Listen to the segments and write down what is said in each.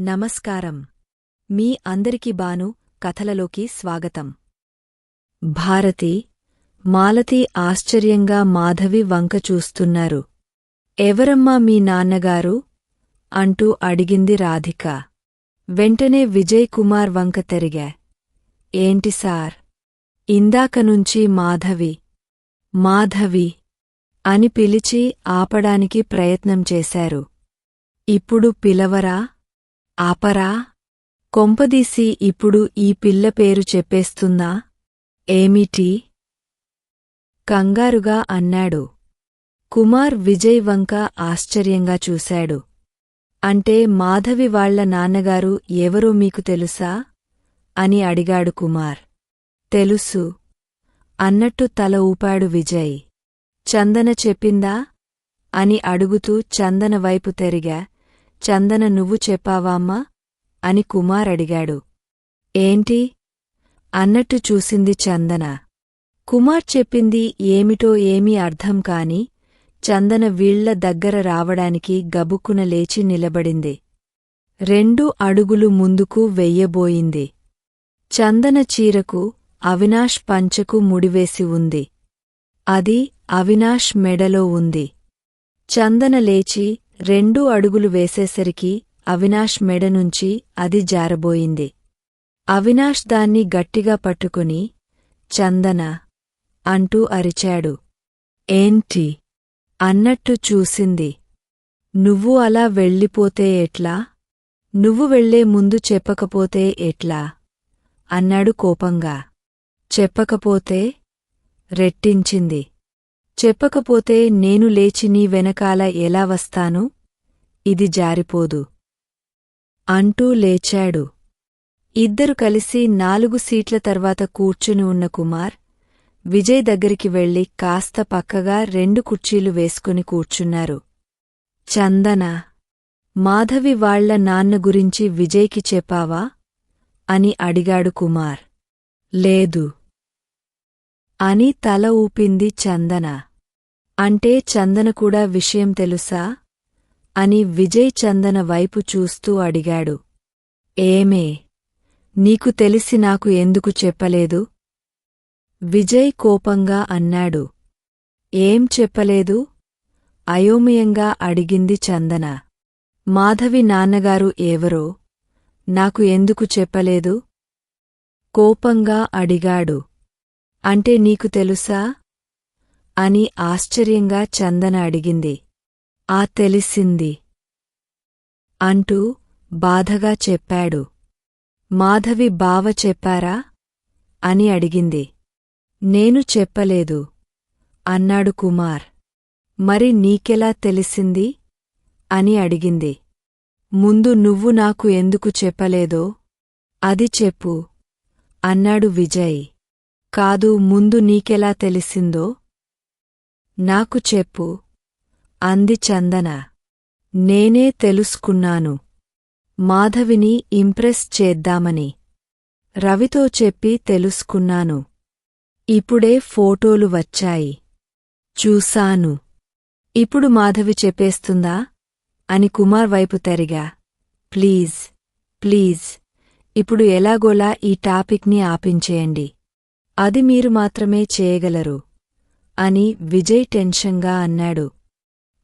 నమస్కారం. మీ అందరికి బాను కథలలోకి స్వాగతం. భారతి మాలతి ఆశ్చర్యంగా మాధవి వంక చూస్తున్నారు. ఎవరమ్మా మీ నాన్నగారు? అంటూ అడిగింది రాధిక. వెంటనే విజయ్ కుమార్ వంక తెరిగా. ఏంటి సార్? ఇందాకనుంచి మాధవి మాధవి అని పిలిచి ఆపడానికి ప్రయత్నం చేశారు. ఇప్పుడు పిలవరా? ఆపరా? కొంపదీసి ఇప్పుడు ఈ పిల్ల పేరు చెప్పేస్తుందా ఏమిటి? కంగారుగా అన్నాడు. కుమార్ విజయ్ వంక ఆశ్చర్యంగా చూశాడు. అంటే మాధవి వాళ్ళ నాన్నగారు ఎవరో మీకు తెలుసా? అని అడిగాడు కుమార్. తెలుసు. అన్నట్టు తల ఊపాడు విజయ్. చందన చెప్పిందా? అని అడుగుతూ చందన వైపు తెరిగా. చందన నువ్వు చెప్పావామ్మా అని కుమార్ అడిగాడు. ఏంటి? అన్నట్టు చూసింది చందన. కుమార్ చెప్పింది ఏమిటో ఏమీ అర్థం కాని చందన వీళ్ళ దగ్గర రావడానికి గబుక్కున లేచి నిలబడింది. రెండు అడుగులు ముందుకు వెయ్యబోయింది. చందన చీరకు అవినాష్ పంచకు ముడివేసి ఉంది. అది అవినాష్ మెడలో ఉంది. చందన లేచి రెండు అడుగులు వేసేసరికి అవినాష్ మెడ నుంచి అది జారబోయింది. అవినాష్ దాన్ని గట్టిగా పట్టుకుని చందన అంటూ అరిచాడు. ఏంటి? అన్నట్టు చూసింది. నువ్వు అలా వెళ్ళిపోతే ఎట్లా? నువ్వు వెళ్ళే ముందు చెప్పకపోతే ఎట్లా? అన్నాడు కోపంగా. చెప్పకపోతే? రెట్టించింది. చెప్పకపోతే నేను లేచి నీ వెనకాల ఎలా వస్తాను? ఇది జారిపోదు. అంటూ లేచాడు. ఇద్దరు కలిసి నాలుగు సీట్ల తర్వాత కూర్చుని ఉన్న కుమార్ విజయ్ దగ్గరికి వెళ్ళి కాస్త పక్కగా రెండు కుర్చీలు వేసుకుని కూర్చున్నారు. చందన మాధవి వాళ్ళ నాన్న గురించి విజయ్కి చెప్పావా అని అడిగాడు కుమార్. లేదు అని తల ఊపింది చందన. అంటే చందన కూడా విషయం తెలుసా? అని విజయ్ చందన వైపు చూస్తూ అడిగాడు. ఏమే? నీకు తెలిసి నాకు ఎందుకు చెప్పలేదు? విజయ్ కోపంగా అన్నాడు. ఏం చెప్పలేదు? అయోమయంగా అడిగింది చందన. మాధవి నాన్నగారు ఎవరో? నాకు ఎందుకు చెప్పలేదు? కోపంగా అడిగాడు. అంటే నీకు తెలుసా? అని ఆశ్చర్యంగా చందన అడిగింది. ఆ తెలిసింది అంటూ బాధగా చెప్పాడు. మాధవి బావ చెప్పారా? అని అడిగింది. నేను చెప్పలేదు అన్నాడు కుమార్. మరి నీకెలా తెలిసింది? అని అడిగింది. ముందు నువ్వు నాకు ఎందుకు చెప్పలేదో అది చెప్పు అన్నాడు విజయ్. కాదు ముందు నీకెలా తెలిసిందో నాకు చెప్పు. అంది చందన. నేనే తెలుసుకున్నాను. మాధవిని ఇంప్రెస్ చేద్దామని. రవితో చెప్పి తెలుసుకున్నాను. ఇప్పుడే ఫోటోలు వచ్చాయి. చూశాను. ఇప్పుడు మాధవి చెప్పేస్తుందా? అని కుమార్ వైపు తెరిగా. Please please. ఇప్పుడు ఎలాగోలా ఈ టాపిక్ని ఆపించేయండి. అది మీరు మాత్రమే చేయగలరు. అని విజయ్ టెన్షన్గా అన్నాడు.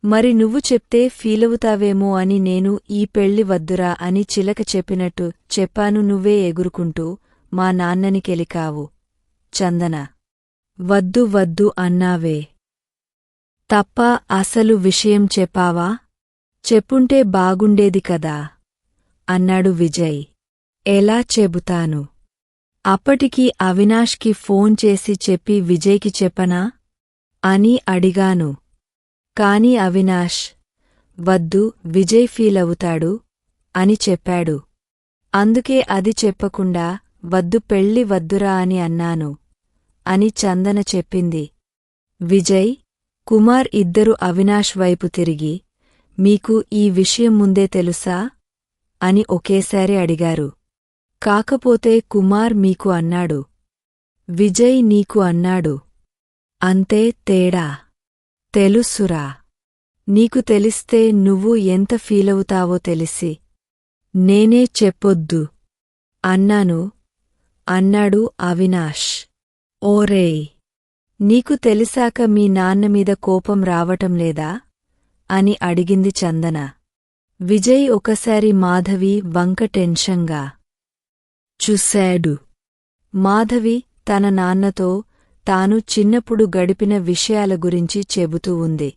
మరి నువ్వు చెప్తే ఫీలవుతావేమో అని నేను ఈ పెళ్ళి వద్దురా అని చిలక చెప్పినట్టు చెప్పాను నువ్వే ఎగురుకుంటూ మా నాన్నని కెలికావు. చందన. వద్దు వద్దు అన్నావే. తప్ప అసలు విషయం చెప్పావా? చెప్పుంటే బాగుండేది కదా అన్నాడు విజయ్. ఎలా చెబుతాను? అప్పటికి అవినాష్కి ఫోన్ చేసి చెప్పి విజయ్కి చెప్పనా? అని అడిగాను. కాని అవినాష్ వద్దు విజయ్ ఫీలవుతాడు అని చెప్పాడు. అందుకే అది చెప్పకుండా వద్దు పెళ్ళి వద్దురా అని అన్నాను అని చందన చెప్పింది. విజయ్ కుమార్ ఇద్దరు అవినాష్ వైపు తిరిగి మీకు ఈ విషయం ముందే తెలుసా అని ఒకేసారి అడిగారు. కాకపోతే కుమార్ మీకు అన్నాడు. విజయ్ నీకు అన్నాడు. అంతే తేడా. తెలుసురా. నీకు తెలిస్తే నువ్వు ఎంత ఫీలవుతావో తెలిసి. నేనే చెప్పొద్దు. అన్నాను. అన్నాడు అవినాష్. ఓరేయ్. నీకు తెలిసాక మీ నాన్నమీద కోపం రావటం లేదా? అని అడిగింది చందన. విజయ్ ఒకసారి మాధవి వంక టెన్షంగా చూశాడు. మాధవి తన నాన్నతో తాను చిన్నప్పుడు గడిపిన విషయాల గురించి చెబుతూ ఉంది.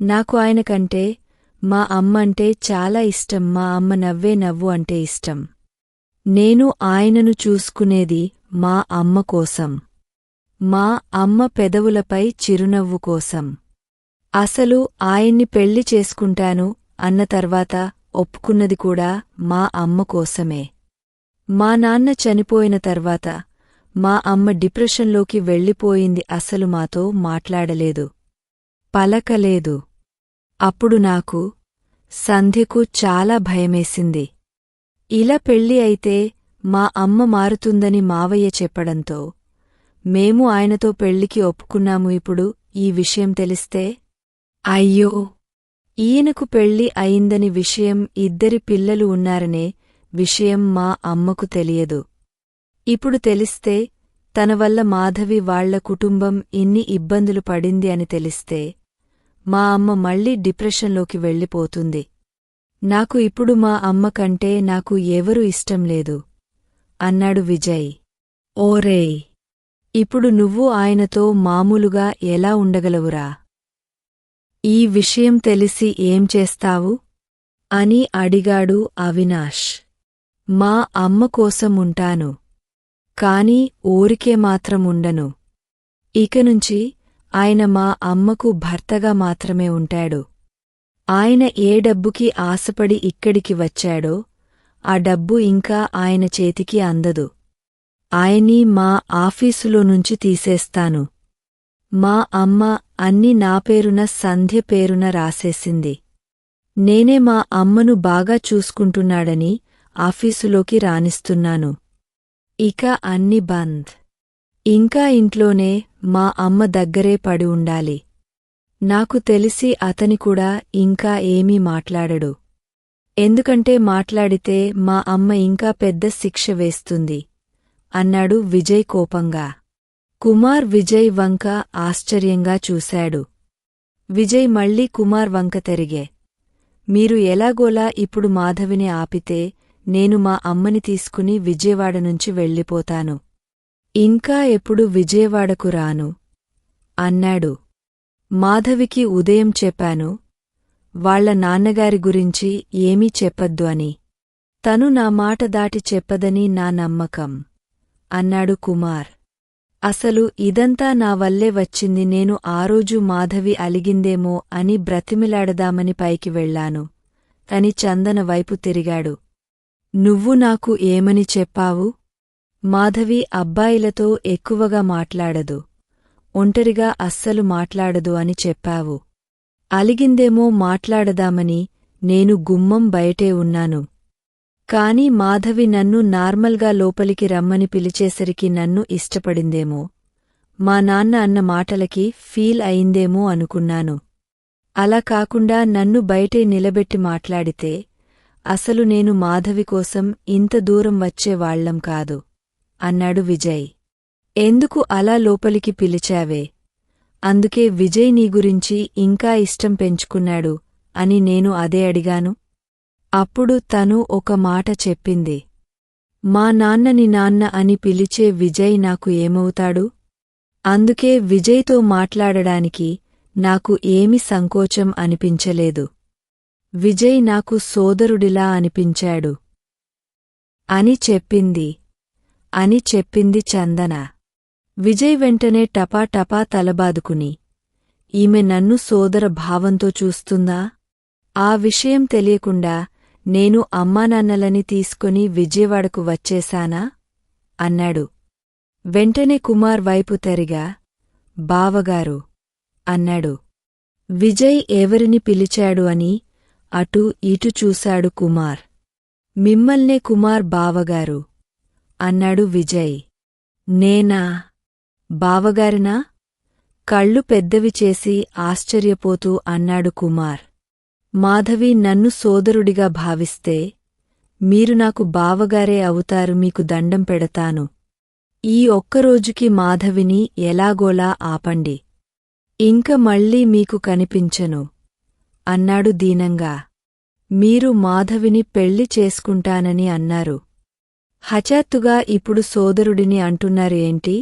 నాకు ఆయన కంటే మా అమ్మంటే చాలా ఇష్టం మా అమ్మ నవ్వే నవ్వు అంటే ఇష్టం. నేను ఆయనను చూసుకునేది మా అమ్మ కోసం. మా అమ్మ పెదవులపై చిరునవ్వు కోసం. అసలు ఆయన్ని పెళ్ళి చేసుకుంటాను అన్న తర్వాత ఒప్పుకున్నది కూడా మా అమ్మ కోసమే. మా నాన్న చనిపోయిన తర్వాత మా అమ్మ డిప్రెషన్లోకి వెళ్ళిపోయింది అసలు మాతో మాట్లాడలేదు. పలకలేదు. అప్పుడు నాకు సంధ్యకు చాలా భయమేసింది. ఇలా పెళ్ళి అయితే మా అమ్మ మారుతుందని మావయ్య చెప్పడంతో మేము ఆయనతో పెళ్ళికి ఒప్పుకున్నాము ఇప్పుడు ఈ విషయం తెలిస్తే? అయ్యో! ఈయనకు పెళ్ళి అయిందని విషయం ఇద్దరి పిల్లలు ఉన్నారనే విషయం మా అమ్మకు తెలియదు. ఇప్పుడు తెలిస్తే తన వల్ల మాధవి వాళ్ళ కుటుంబం ఇన్ని ఇబ్బందులు పడింది అని తెలిస్తే మా అమ్మ మళ్ళీ డిప్రెషన్లోకి వెళ్ళిపోతుంది. నాకు ఇప్పుడు మా అమ్మ కంటే నాకు ఎవరూ ఇష్టం లేదు. అన్నాడు విజయ్. ఓరేయ్ ఇప్పుడు నువ్వు ఆయనతో మామూలుగా ఎలా ఉండగలవురా? ఈ విషయం తెలిసి ఏం చేస్తావు? అని అడిగాడు అవినాష్. మా అమ్మ కోసం ఉంటాను. కాని ఊరికే మాత్రం ఉండను ఇకనుంచి ఆయన మా అమ్మకు భర్తగా మాత్రమే ఉంటాడు. ఆయన ఏ డబ్బుకి ఆశపడి ఇక్కడికి వచ్చాడో ఆ డబ్బు ఇంకా ఆయన చేతికి అందదు. ఆయన్ని మా ఆఫీసులో నుంచి తీసేస్తాను. మా అమ్మ అన్ని నా పేరున సంధ్య పేరున రాసేసింది. నేనే మా అమ్మను బాగా చూసుకుంటున్నాడని ఆఫీసులోకి రానిస్తున్నాను ఇక అన్ని బంద్. ఇంకా ఇంట్లోనే మా అమ్మ దగ్గరే పడి ఉండాలి. నాకు తెలిసి అతని కూడా ఇంకా ఏమీ మాట్లాడడు. ఎందుకంటే మాట్లాడితే మా అమ్మ ఇంకా పెద్ద శిక్ష వేస్తుంది అన్నాడు విజయ్ కోపంగా. కుమార్ విజయ్ వంక ఆశ్చర్యంగా చూశాడు. విజయ్ మళ్ళీ కుమార్ వంక తెరిగే. మీరు ఎలాగోలా ఇప్పుడు మాధవిని ఆపితే నేను మా అమ్మని తీసుకుని విజయవాడ నుంచి వెళ్ళిపోతాను. ఇంకా ఎప్పుడు విజయవాడకు రాను? అన్నాడు. మాధవికి ఉదయం చెప్పాను. వాళ్ళ నాన్నగారి గురించి ఏమీ చెప్పద్దు అని. తను నా మాట దాటి చెప్పదని నా నమ్మకం అన్నాడు కుమార్. అసలు ఇదంతా నా వల్లే వచ్చింది నేను ఆ రోజు మాధవి అలిగిందేమో అని బ్రతిమిలాడదామని పైకి వెళ్ళాను అని చందన వైపు తిరిగాడు. నువ్వు నాకు ఏమని చెప్పావు? మాధవి అబ్బాయిలతో ఎక్కువగా మాట్లాడదు. ఒంటరిగా అస్సలు మాట్లాడదు అని చెప్పావు. అలిగిందేమో మాట్లాడదామని నేను గుమ్మం బయటే ఉన్నాను. కాని మాధవి నన్ను నార్మల్గా లోపలికి రమ్మని పిలిచేసరికి నన్ను ఇష్టపడిందేమో. మా నాన్న అన్న మాటలకి ఫీల్ అయిందేమో అనుకున్నాను. అలా కాకుండా నన్ను బయటే నిలబెట్టి మాట్లాడితే అసలు నేను మాధవి కోసం ఇంత దూరం వచ్చేవాళ్ళం కాదు అన్నాడు విజయ్. ఎందుకు అలా లోపలికి పిలిచావే? అందుకే విజయ్ నీ గురించి ఇంకా ఇష్టం పెంచుకున్నాడు అని నేను అదే అడిగాను. అప్పుడు తను ఒక మాట చెప్పింది. మా నాన్నని నాన్న అని పిలిచే విజయ్ నాకు ఏమవుతాడు? అందుకే విజయ్తో మాట్లాడడానికి నాకు ఏమి సంకోచం అనిపించలేదు. విజయ్ నాకు సోదరుడిలా అనిపించాడు. అని చెప్పింది. అని చెప్పింది చందన. విజయ్ వెంటనే టపా టపా తలబాదుకుని ఈమె నన్ను సోదర భావంతో చూస్తుందా? ఆ విషయం తెలియకుండా నేను అమ్మానాన్నలని తీసుకుని విజయవాడకు వచ్చేశానా? అన్నాడు. వెంటనే కుమార్ వైపు తెరిగా బావగారు అన్నాడు. విజయ్ ఎవరిని పిలిచాడు అని అటూ ఇటు చూశాడు కుమార్. మిమ్మల్నే కుమార్ బావగారు అన్నాడు విజయ్. నేనా? బావగారినా? కళ్ళు పెద్దవి చేసి ఆశ్చర్యపోతూ అన్నాడు కుమార్. మాధవి నన్ను సోదరుడిగా భావిస్తే మీరు నాకు బావగారే అవుతారు మీకు దండం పెడతాను. ఈ ఒక్కరోజుకి మాధవిని ఎలాగోలా ఆపండి. ఇంక మళ్ళీ మీకు కనిపించను. అన్నాడు దీనంగా. మీరు మాధవిని పెళ్ళి చేసుకుంటానని అన్నారు. హఠాత్తుగా ఇప్పుడు సోదరుడిని అంటున్నారు ఏంటి?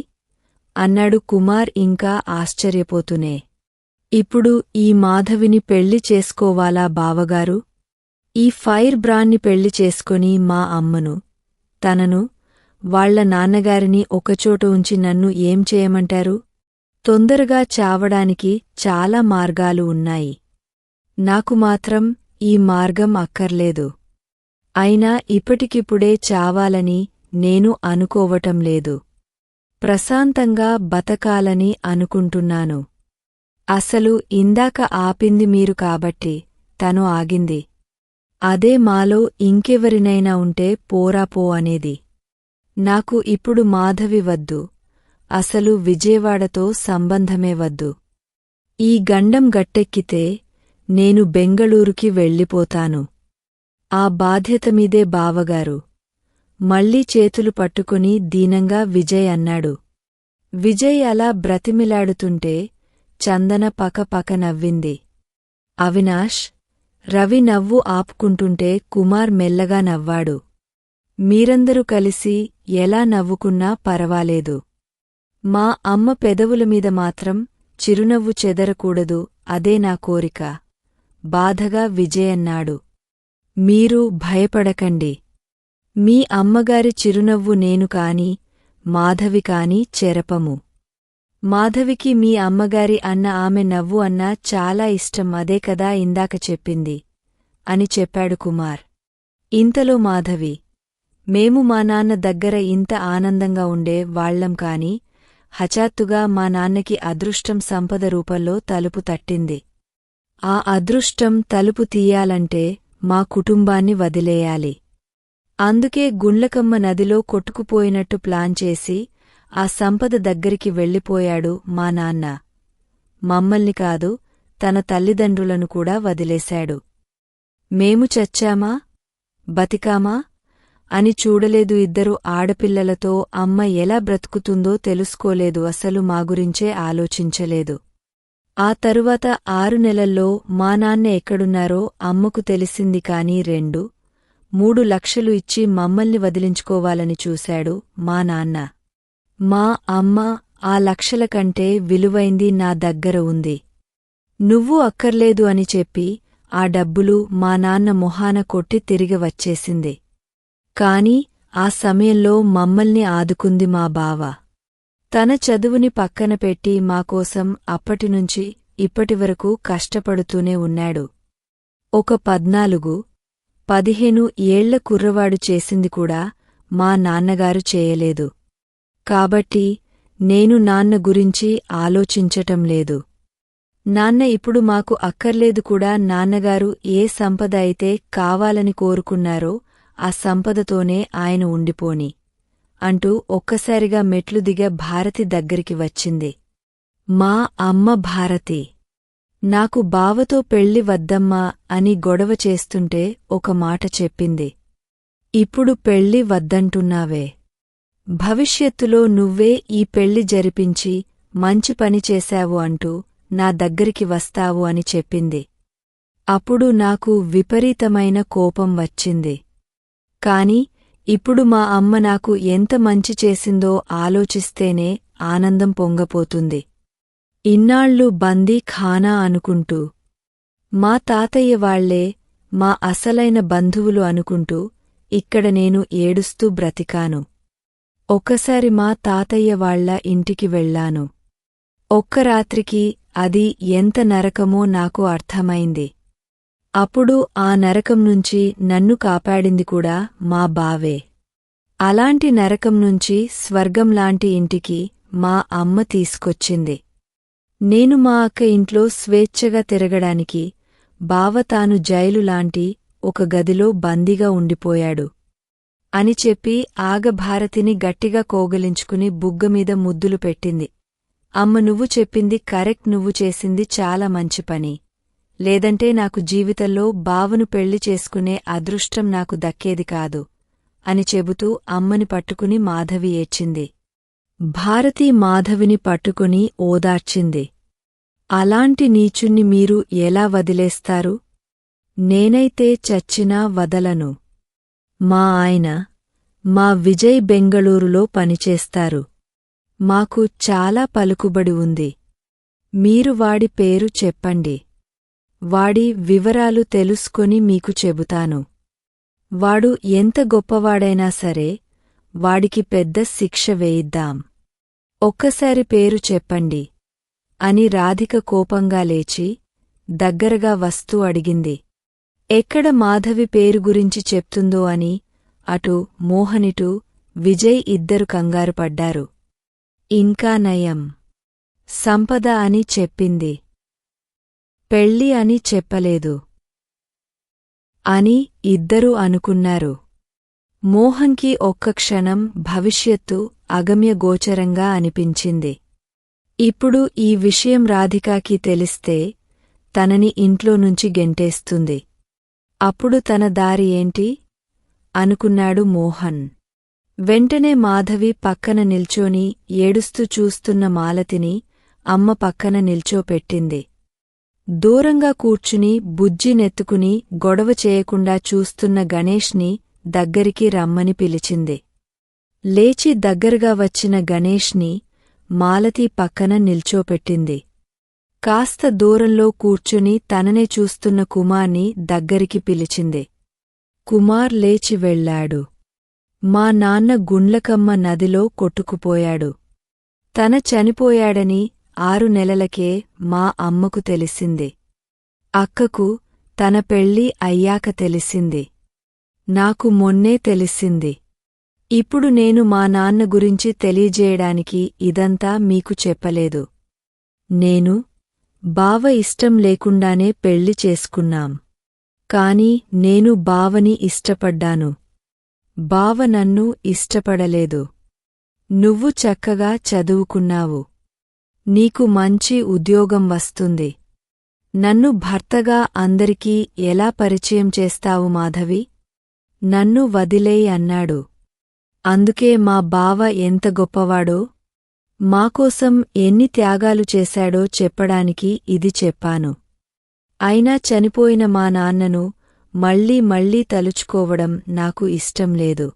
అన్నాడు కుమార్ ఇంకా ఆశ్చర్యపోతూనే. ఇప్పుడు ఈ మాధవిని పెళ్ళి చేసుకోవాలా బావగారు? ఈ ఫైర్ బ్రాన్ని పెళ్ళి చేసుకొని మా అమ్మను తనను వాళ్ళ నాన్నగారిని ఒకచోట ఉంచి నన్ను ఏం చేయమంటారు? తొందరగా చావడానికి చాలా మార్గాలు ఉన్నాయి. నాకు మాత్రం ఈ మార్గం అక్కర్లేదు. అయినా ఇప్పటికిప్పుడే చావాలని నేను అనుకోవటం లేదు. ప్రశాంతంగా బతకాలని అనుకుంటున్నాను. అసలు ఇందాక ఆపింది మీరు కాబట్టి తను ఆగింది. అదే మాలో ఇంకెవరినైనా ఉంటే పోరాపో అనేది. నాకు ఇప్పుడు మాధవి వద్దు. అసలు విజయవాడతో సంబంధమే వద్దు. ఈ గండం గట్టెక్కితే నేను బెంగళూరుకి వెళ్ళిపోతాను. ఆ బాధ్యతమీదే బావగారు. మళ్ళీ చేతులు పట్టుకుని దీనంగా విజయ్ అన్నాడు. విజయ్ అలా బ్రతిమిలాడుతుంటే చందన పకపక నవ్వింది. అవినాష్ రవి నవ్వు ఆపుకుంటుంటే కుమార్ మెల్లగా నవ్వాడు. మీరందరూ కలిసి ఎలా నవ్వుకున్నా పరవాలేదు. మా అమ్మ పెదవుల మీద మాత్రం చిరునవ్వు చెదరకూడదు అదే నా కోరిక. బాధగా విజయన్నాడు. మీరు భయపడకండి. మీ అమ్మగారి చిరునవ్వు నేను కాని మాధవి కాని చెరపము. మాధవికి మీ అమ్మగారి అన్న ఆమె నవ్వు అన్నా చాలా ఇష్టం అదే కదా ఇందాక చెప్పింది అని చెప్పాడు కుమార్. ఇంతలో మాధవి మేము మా నాన్న దగ్గర ఇంత ఆనందంగా ఉండే వాళ్ళం కాని హఠాత్తుగా మా నాన్నకి అదృష్టం సంపద రూపంలో తలుపు తట్టింది. ఆ అదృష్టం తలుపు తీయాలంటే మా కుటుంబాన్ని వదిలేయాలి. అందుకే గుండ్లకమ్మ నదిలో కొట్టుకుపోయినట్టు ప్లాన్ చేసి ఆ సంపద దగ్గరికి వెళ్ళిపోయాడు మా నాన్న. మమ్మల్ని కాదు తన తల్లిదండ్రులను కూడా వదిలేశాడు. మేము చచ్చామా? బతికామా? అని చూడలేదు ఇద్దరు ఆడపిల్లలతో అమ్మ ఎలా బ్రతుకుతుందో తెలుసుకోలేదు అసలు మా గురించే ఆలోచించలేదు. ఆ తరువాత ఆరు నెలల్లో మా నాన్న ఎక్కడున్నారో అమ్మకు తెలిసింది కాని రెండు మూడు లక్షలు ఇచ్చి మమ్మల్ని వదిలించుకోవాలని చూశాడు మా నాన్న. మా అమ్మ ఆ లక్షల కంటే విలువైంది నా దగ్గర ఉంది. నువ్వు అక్కర్లేదు అని చెప్పి ఆ డబ్బులు మా నాన్న మొహాన కొట్టి తిరిగి వచ్చేసింది. కాని ఆ సమయంలో మమ్మల్ని ఆదుకుంది మా బావ. తన చదువుని పక్కన పెట్టి మాకోసం అప్పటినుంచి ఇప్పటివరకు కష్టపడుతూనే ఉన్నాడు. ఒక పద్నాలుగు పదిహేను ఏళ్ళ కుర్రవాడు చేసింది కూడా మా నాన్నగారు చేయలేదు. కాబట్టి నేను నాన్న గురించి ఆలోచించటం లేదు. నాన్న ఇప్పుడు మాకు అక్కర్లేదు కూడా నాన్నగారు ఏ సంపద అయితే కావాలని కోరుకున్నారో ఆ సంపదతోనే ఆయన ఉండిపోని. అంటూ ఒక్కసారిగా మెట్లు దిగ భారతి దగ్గరికి వచ్చింది. మా అమ్మ భారతి! నాకు బావతో పెళ్ళి వద్దమ్మా అని గొడవ చేస్తుంటే ఒక మాట చెప్పింది. ఇప్పుడు పెళ్ళి వద్దంటున్నావే. భవిష్యత్తులో నువ్వే ఈ పెళ్ళి జరిపించి మంచి పని చేశావు అంటూ నా దగ్గరికి వస్తావు అని చెప్పింది. అప్పుడు నాకు విపరీతమైన కోపం వచ్చింది. కాని ఇప్పుడు మా అమ్మ నాకు ఎంత మంచి చేసిందో ఆలోచిస్తేనే ఆనందం పొంగపోతుంది. ఇన్నాళ్ళు బందీ ఖానా అనుకుంటూ మా తాతయ్య వాళ్ళే మా అసలైన బంధువులు అనుకుంటూ ఇక్కడ నేను ఏడుస్తూ బ్రతికాను. ఒక్కసారి మా తాతయ్య వాళ్ళ ఇంటికి వెళ్ళాను. ఒక్క రాత్రికి అది ఎంత నరకమో నాకు అర్థమైంది. అప్పుడు ఆ నరకం నుంచి నన్ను కాపాడింది కూడా మా బావే. అలాంటి నరకం నుంచి స్వర్గంలాంటి ఇంటికి మా అమ్మ తీసుకొచ్చింది. నేను మా అక్క ఇంట్లో స్వేచ్ఛగా తిరగడానికి బావ తాను జైలు లాంటి ఒక గదిలో బందీగా ఉండిపోయాడు అని చెప్పి ఆగభారతిని గట్టిగా కోగలించుకుని బుగ్గమీద ముద్దులు పెట్టింది. అమ్మ నువ్వు చెప్పింది కరెక్ట్ నువ్వు చేసింది చాలా మంచి పని. లేదంటే నాకు జీవితంలో బావను పెళ్ళి చేసుకునే అదృష్టం నాకు దక్కేది కాదు అని చెబుతూ అమ్మని పట్టుకుని మాధవి ఏడ్చింది. భారతి మాధవిని పట్టుకుని ఓదార్చింది. అలాంటి నీచుణ్ణి మీరు ఎలా వదిలేస్తారు? నేనైతే చచ్చినా వదలను. మా ఆయన మా విజయ్ బెంగళూరులో పనిచేస్తారు. మాకు చాలా పలుకుబడి ఉంది. మీరు వాడి పేరు చెప్పండి. వాడి వివరాలు తెలుసుకొని మీకు చెబుతాను. వాడు ఎంత గొప్పవాడైనా సరే వాడికి పెద్ద శిక్ష వేయిద్దాం. ఒక్కసారి పేరు చెప్పండి. అని రాధిక కోపంగా లేచి దగ్గరగా వస్తూ అడిగింది. ఎక్కడ మాధవి పేరు గురించి చెప్తుందో అని అటు మోహనిటు విజయ్ ఇద్దరు కంగారుపడ్డారు. ఇంకా నయం. సంపద అని చెప్పింది. పెళ్ళి అని చెప్పలేదు. అని ఇద్దరూ అనుకున్నారు. మోహన్కి ఒక్క క్షణం భవిష్యత్తు అగమ్యగోచరంగా అనిపించింది. ఇప్పుడు ఈ విషయం రాధికాకి తెలిస్తే తనని ఇంట్లో నుంచి గెంటేస్తుంది. అప్పుడు తన దారి ఏంటి? అనుకున్నాడు మోహన్. వెంటనే మాధవి పక్కన నిల్చోని ఏడుస్తూ చూస్తున్న మాలతిని అమ్మ పక్కన నిల్చోపెట్టింది. దూరంగా కూర్చుని బుజ్జి నెత్తుకుని గొడవ చేయకుండా చూస్తున్న గణేష్ని దగ్గరికి రమ్మని పిలిచింది. లేచి దగ్గరగా వచ్చిన గణేష్ని మాలతి పక్కన నిల్చోపెట్టింది. కాస్త దూరంలో కూర్చుని తననే చూస్తున్న కుమార్ని దగ్గరికి పిలిచింది. కుమార్ లేచి వెళ్ళాడు. మా నాన్న గుండ్లకమ్మ నదిలో కొట్టుకుపోయాడు. తన చనిపోయాడని ఆరు నెలలకే మా అమ్మకు తెలిసింది. అక్కకు తన పెళ్ళి అయ్యాక తెలిసింది. నాకు మొన్నే తెలిసింది. ఇప్పుడు నేను మా నాన్న గురించి తెలియజేయడానికి ఇదంతా మీకు చెప్పలేదు. నేను బావ ఇష్టం లేకుండానే పెళ్ళి చేసుకున్నాం. కాని నేను బావని ఇష్టపడ్డాను. బావ నన్ను ఇష్టపడలేదు. నువ్వు చక్కగా చదువుకున్నావు. నీకు మంచి ఉద్యోగం వస్తుంది. నన్ను భర్తగా అందరికీ ఎలా పరిచయం చేస్తావు మాధవి? నన్ను వదిలేయి అన్నాడు. అందుకే మా బావ ఎంత గొప్పవాడో మాకోసం ఎన్ని త్యాగాలు చేశాడో చెప్పడానికి ఇది చెప్పాను. అయినా చనిపోయిన మా నాన్నను మళ్ళీ మళ్ళీ తలుచుకోవడం నాకు ఇష్టం లేదు.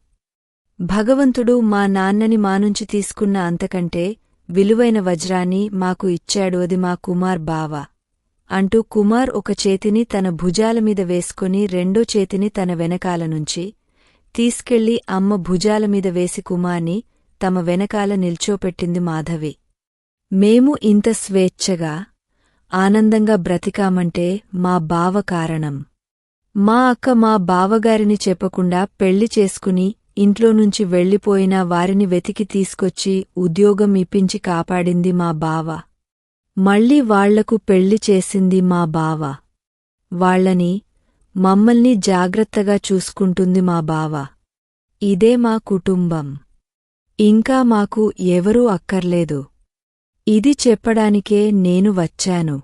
భగవంతుడు మా నాన్నని మానుంచి తీసుకున్న అంతకంటే విలువైన వజ్రాన్ని మాకు ఇచ్చాడు అది మా కుమార్ బావ. అంటూ కుమార్ ఒక చేతిని తన భుజాలమీద వేసుకుని రెండో చేతిని తన వెనకాల నుంచి తీసుకెళ్ళి అమ్మ భుజాలమీద వేసి కుమార్ని తమ వెనకాల నిల్చోపెట్టింది మాధవి. మేము ఇంత స్వేచ్ఛగా ఆనందంగా బ్రతికామంటే మా బావ కారణం. మా అక్క మా బావగారిని చెప్పకుండా పెళ్ళి చేసుకుని ఇంట్లో నుంచి వెళ్ళిపోయినా వారిని వెతికి తీసుకొచ్చి ఉద్యోగం ఇప్పించి కాపాడింది మా బావ. మళ్ళీ వాళ్ళకు పెళ్ళి చేసింది మా బావ. వాళ్ళని మమ్మల్ని జాగ్రత్తగా చూసుకుంటుంది మా బావ. ఇదే మా కుటుంబం. ఇంకా మాకు ఎవరూ అక్కర్లేదు. ఇది చెప్పడానికే నేను వచ్చాను.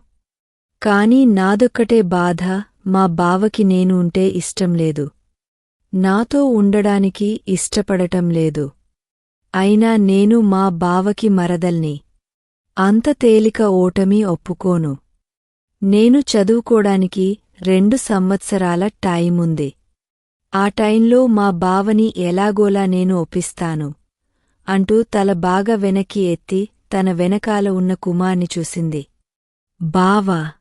కాని నాదొక్కటే బాధ మా బావకి నేను ఉంటే ఇష్టం లేదు. నాతో ఉండడానికి ఇష్టపడటం లేదు. అయినా నేను మా బావకి మరదల్ని. అంత తేలిక ఓటమి ఒప్పుకోను. నేను చదువుకోడానికి రెండు సంవత్సరాల టైముంది. ఆ టైంలో మా బావని ఎలాగోలా నేను ఒప్పిస్తాను. అంటూ తల బాగా వెనక్కి ఎత్తి తన వెనకాల ఉన్న కుమార్ని చూసింది. బావా!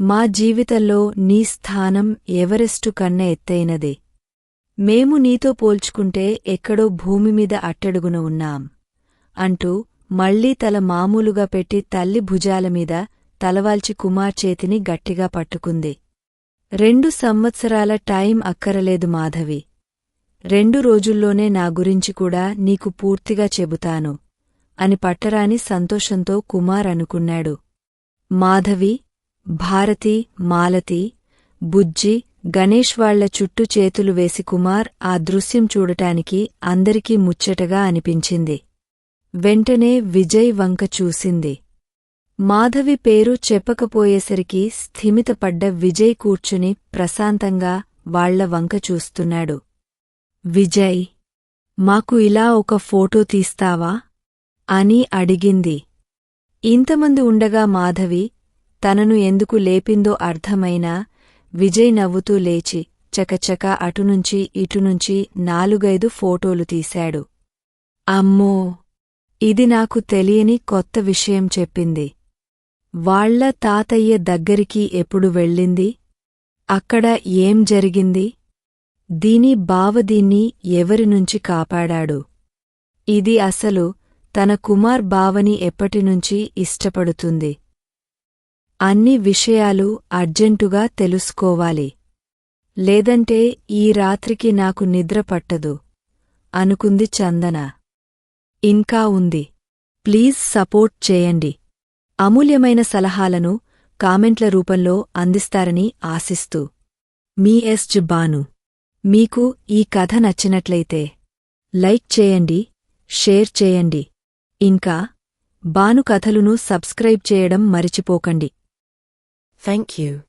మా జీవితంలో నీ స్థానం ఎవరెస్టు కన్న ఎత్తైనదే. మేము నీతో పోల్చుకుంటే ఎక్కడో భూమిమీద అట్టడుగున ఉన్నాం. అంటూ మళ్ళీ తల మామూలుగా పెట్టి తల్లి భుజాలమీద తలవాల్చి కుమార్ చేతిని గట్టిగా పట్టుకుంది. రెండు సంవత్సరాల టైం అక్కరలేదు మాధవి. రెండు రోజుల్లోనే నా గురించి కూడా నీకు పూర్తిగా చెబుతాను అని పట్టరాని సంతోషంతో కుమార్ అనుకున్నాడు. మాధవి భారతి మాలతి బుజ్జి గణేష్ వాళ్ళ చుట్టూ చేతులు వేసి కుమార్ ఆ దృశ్యం చూడటానికి అందరికీ ముచ్చటగా అనిపించింది. వెంటనే విజయ్ వంక చూసింది. మాధవి పేరు చెప్పకపోయేసరికి స్థిమితపడ్డ విజయ్ కూర్చుని ప్రశాంతంగా వాళ్ళ వంక చూస్తున్నాడు. విజయ్ మాకు ఇలా ఒక ఫోటో తీస్తావా? అని అడిగింది. ఇంతమంది ఉండగా మాధవి తనను ఎందుకు లేపిందో అర్థమైనా విజయ్ నవ్వుతూ లేచి చకచక అటునుంచి ఇటునుంచి నాలుగైదు ఫోటోలు తీశాడు. అమ్మో! ఇది నాకు తెలియని కొత్త విషయం చెప్పింది. వాళ్ళ తాతయ్య దగ్గరికి ఎప్పుడు వెళ్ళింది? అక్కడ ఏం జరిగింది? దీని బావ దీన్ని ఎవరినుంచి కాపాడాడు? ఇది అసలు తన కుమార్ బావని ఎప్పటినుంచి ఇష్టపడుతుంది? అన్ని విషయాలు అర్జెంటుగా తెలుసుకోవాలి. లేదంటే ఈ రాత్రికి నాకు నిద్ర పట్టదు అనుకుంది చందన. ఇంకా ఉంది. ప్లీజ్ సపోర్ట్ చేయండి. అమూల్యమైన సలహాలను కామెంట్ల రూపంలో అందిస్తారని ఆశిస్తూ. మీ ఎస్ బాను మీకు ఈ కథ నచ్చినట్లయితే లైక్ చేయండి షేర్ చేయండి. ఇంకా బాను కథలును సబ్స్క్రైబ్ చేయడం మరిచిపోకండి. Thank you.